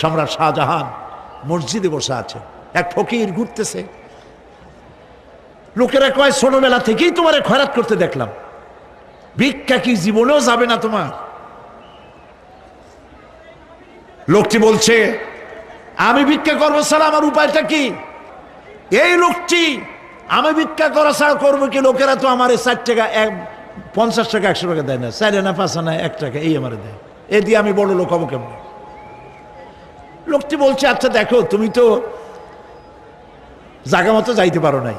সম্রাট শাহজাহান মসজিদে বসে আছে। এক ফকির ঘুরতেছে। লোকেরা কয় ছোটবেলা থেকেই তোমার খয়রাত করতে দেখলাম। ভিক্ষা কি জীবনেও যাবে না তোমার? লোকটি বলছে, আমি ভিক্ষা করব ছাড়া আমার উপায়টা কি? এই লোকটি আমি ভিক্ষা করা ছাড়া করব কি? লোকেরা তো আমার ষাট টাকা, এক, পঞ্চাশ টাকা, একশো টাকা দেয় না। চার আনা পাঁচ আনা এক টাকা, এই আমার দেয়। এ দিয়ে আমি বড় লোক হব কেমন? লোকটি বলছে আচ্ছা দেখো, তুমি তো জায়গা মতো যাইতে পারো নাই।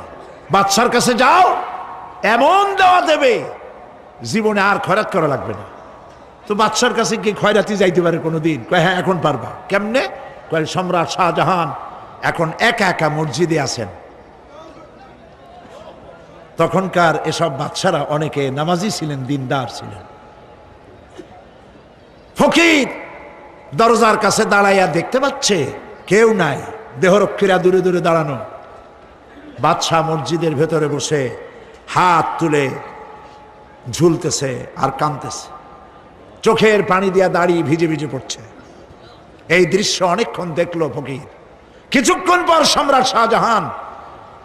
বাদশার কাছে যাও, এমন দেওয়া দেবে, জীবনে আর খয়রাত করা লাগবে না। তো বাদশার কাছে কি খয়রাতি যাইতে পারে কোনো দিন হ্যাঁ এখন পারবা। কেমনে? কয়, সম্রাট শাহজাহান এখন একা একা মসজিদে আছেন। তখনকার এসব বাচ্চারা অনেকে নামাজি ছিলেন, দিনদার ছিলেন। ফকির দরজার কাছে দাঁড়াইয়া দেখতে পাচ্ছে কেউ নাই। দেহরক্ষীরা দূরে দূরে দাঁড়ানো। বাদশাহ মসজিদের ভেতরে বসে হাত তুলে ঝুলতেছে আর কাঁদতেছে। চোখের পানি দিয়া দাঁড়িয়ে ভিজে ভিজে পড়ছে। এই দৃশ্য অনেকক্ষণ দেখল ফকির। কিছুক্ষণ পর সম্রাট শাহজাহান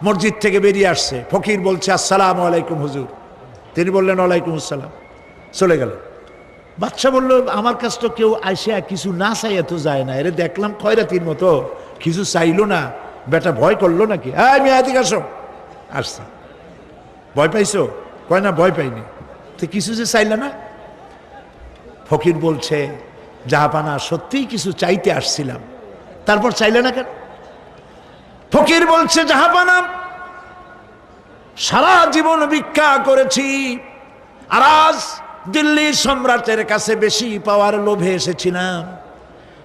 মসজিদ থেকে বেরিয়ে আসছে। ফকির বলছে, আসসালাম আলাইকুম হুজুর। তিনি বললেন, ওয়ালাইকুম আসসালাম। চলে গেল। বাচ্চা বলল, আমার কাছ তো কেউ আসে কিছু না চাই এত যায় না। এরে দেখলাম খয়রাতির মতো কিছু চাইলো না। বেটা ভয় করল নাকি? হ্যাঁ আমি আসো। আসছে। ভয় পাইছো? কয় না, ভয় পাইনি। তো কিছু যে চাইলে না? ফকির বলছে জাহাপানা সত্যিই কিছু চাইতে আসছিলাম। তারপর চাইলে না কেন? ফকির বলছে জাহাপানা সারা জীবন ভিক্ষা করেছি। আর আজ দিল্লির সম্রাটের কাছে বেশি পাওয়ার লোভে এসেছিলাম।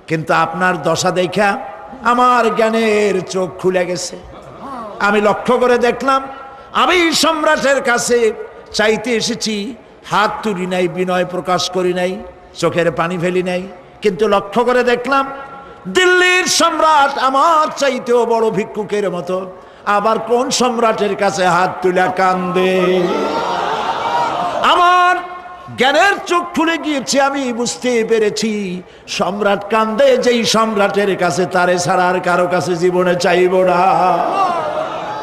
কিন্তু আপনার দশা দেখা আমার জ্ঞানের চোখ খুলে গেছে। আমি লক্ষ্য করে দেখলাম, আমি সম্রাটের কাছে চাইতে এসেছি, হাত তুলি নাই, বিনয় প্রকাশ করি নাই, চোখের পানি ফেলি নাই। কিন্তু লক্ষ্য করে দেখলাম, দিল্লির সম্রাট আমার চাইতেও বড় ভিক্ষুকের মতো। আবার কোন সম্রাটের কাছে হাত তুলে কান্দে? জ্ঞানের চোখ খুলে গিয়েছে, আমি বুঝতে পেরেছি। সম্রাট কান্দে, যেই সম্রাটের কাছে তারে ছাড়ার কারও কাছে জীবনে চাইব না।